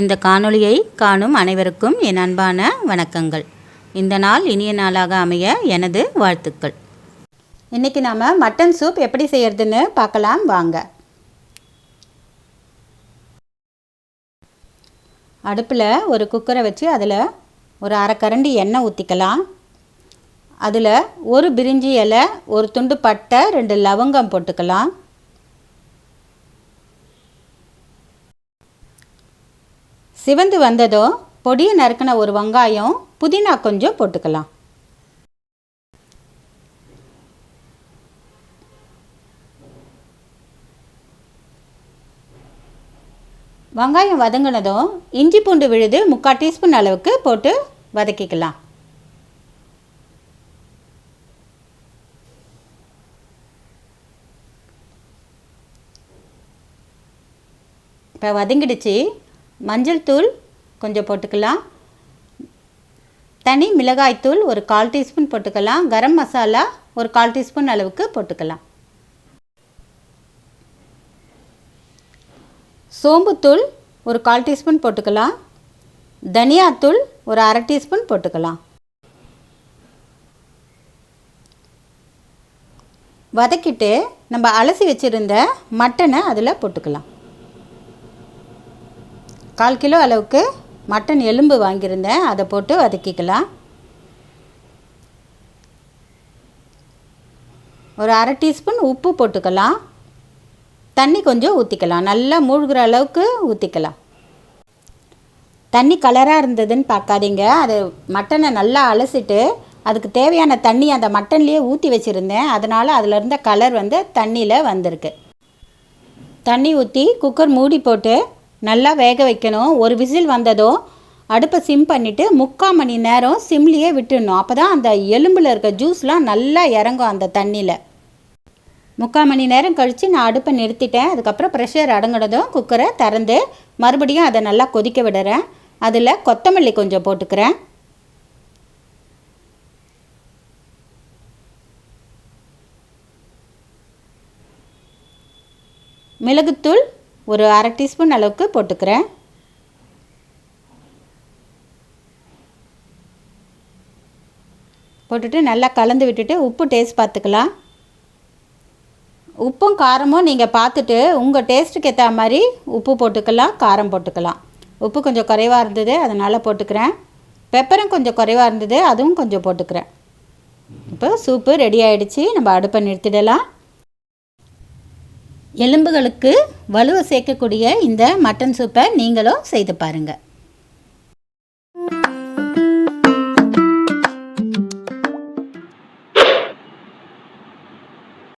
இந்த காணொளியை காணும் அனைவருக்கும் என் அன்பான வணக்கங்கள். இந்த நாள் இனிய நாளாக அமைய எனது வாழ்த்துக்கள். இன்றைக்கி நாம் மட்டன் சூப் எப்படி செய்கிறதுன்னு பார்க்கலாம் வாங்க. அடுப்பில் ஒரு குக்கரை வச்சு அதில் ஒரு அரை கரண்டி எண்ணெய் ஊற்றிக்கலாம் அதில் ஒரு பிரிஞ்சி இலை ஒரு துண்டு பட்டை ரெண்டு லவங்கம் போட்டுக்கலாம். சிவந்து வந்ததோ பொடியை நறுக்கின ஒரு வெங்காயம் புதினா கொஞ்சம் போட்டுக்கலாம். வெங்காயம் வதங்கினதும் இஞ்சி பூண்டு விழுது முக்கால் டீஸ்பூன் அளவுக்கு போட்டு வதக்கிக்கலாம். இப்போ வதங்கிடுச்சு. மஞ்சள் தூள் கொஞ்சம் போட்டுக்கலாம். தனி மிளகாய்த்தூள் ஒரு கால் டீஸ்பூன் போட்டுக்கலாம். கரம் மசாலா ஒரு கால் டீஸ்பூன் அளவுக்கு போட்டுக்கலாம். சோம்புத்தூள் ஒரு கால் டீஸ்பூன் போட்டுக்கலாம். தனியாத்தூள் ஒரு அரை டீஸ்பூன் போட்டுக்கலாம். வதக்கிட்டு நம்ம அலசி வச்சுருந்த மட்டனை அதில் போட்டுக்கலாம். கால் கிலோ அளவுக்கு மட்டன் எலும்பு வாங்கியிருந்தேன். அதை போட்டு வதக்கிக்கலாம். ஒரு அரை டீஸ்பூன் உப்பு போட்டுக்கலாம். தண்ணி கொஞ்சம் ஊற்றிக்கலாம் நல்லா மூழ்கிற அளவுக்கு ஊற்றிக்கலாம் தண்ணி கலராக இருந்ததுன்னு பார்க்காதீங்க. அது மட்டனை நல்லா அலசிட்டு அதுக்கு தேவையான தண்ணி அந்த மட்டன்லேயே ஊற்றி வச்சுருந்தேன். அதனால் அதில் இருந்த கலர் வந்து தண்ணியில் வந்திருக்கு. தண்ணி ஊற்றி குக்கர் மூடி போட்டு நல்லா வேக வைக்கணும். ஒரு விசில் வந்ததோ அடுப்பை சிம் பண்ணிவிட்டு முக்கால் மணி நேரம் சிம்லேயே விட்டுடணும். அப்போ தான் அந்த எலும்பில் இருக்க ஜூஸ்லாம் நல்லா இறங்கும் அந்த தண்ணியில். முக்கால் மணி நேரம் கழித்து நான் அடுப்பை நிறுத்திட்டேன். அதுக்கப்புறம் ப்ரெஷர் அடங்கினதும் குக்கரை திறந்து மறுபடியும் அதை நல்லா கொதிக்க விடுறேன். அதில் கொத்தமல்லி கொஞ்சம் போட்டுக்கிறேன். மிளகுத்தூள் ஒரு அரை டீஸ்பூன் அளவுக்கு போட்டுக்கிறேன். போட்டுட்டு நல்லா கலந்து விட்டுட்டு உப்பு டேஸ்ட் பார்த்துக்கலாம். உப்பும் காரமும் நீங்கள் பார்த்துட்டு உங்கள் டேஸ்ட்டுக்கு ஏற்ற மாதிரி உப்பு போட்டுக்கலாம் காரம் போட்டுக்கலாம். உப்பு கொஞ்சம் குறைவாக இருந்தது அதனால் போட்டுக்கிறேன். பெப்பரும் கொஞ்சம் குறைவாக இருந்தது அதுவும் கொஞ்சம் போட்டுக்கிறேன். இப்போ சூப்பு ரெடி ஆகிடுச்சி நம்ம அடுப்பை நிறுத்திடலாம். எலும்புகளுக்கு வலுவை சேர்க்கக்கூடிய இந்த மட்டன் சூப்பை நீங்களும் செய்து பாருங்கள்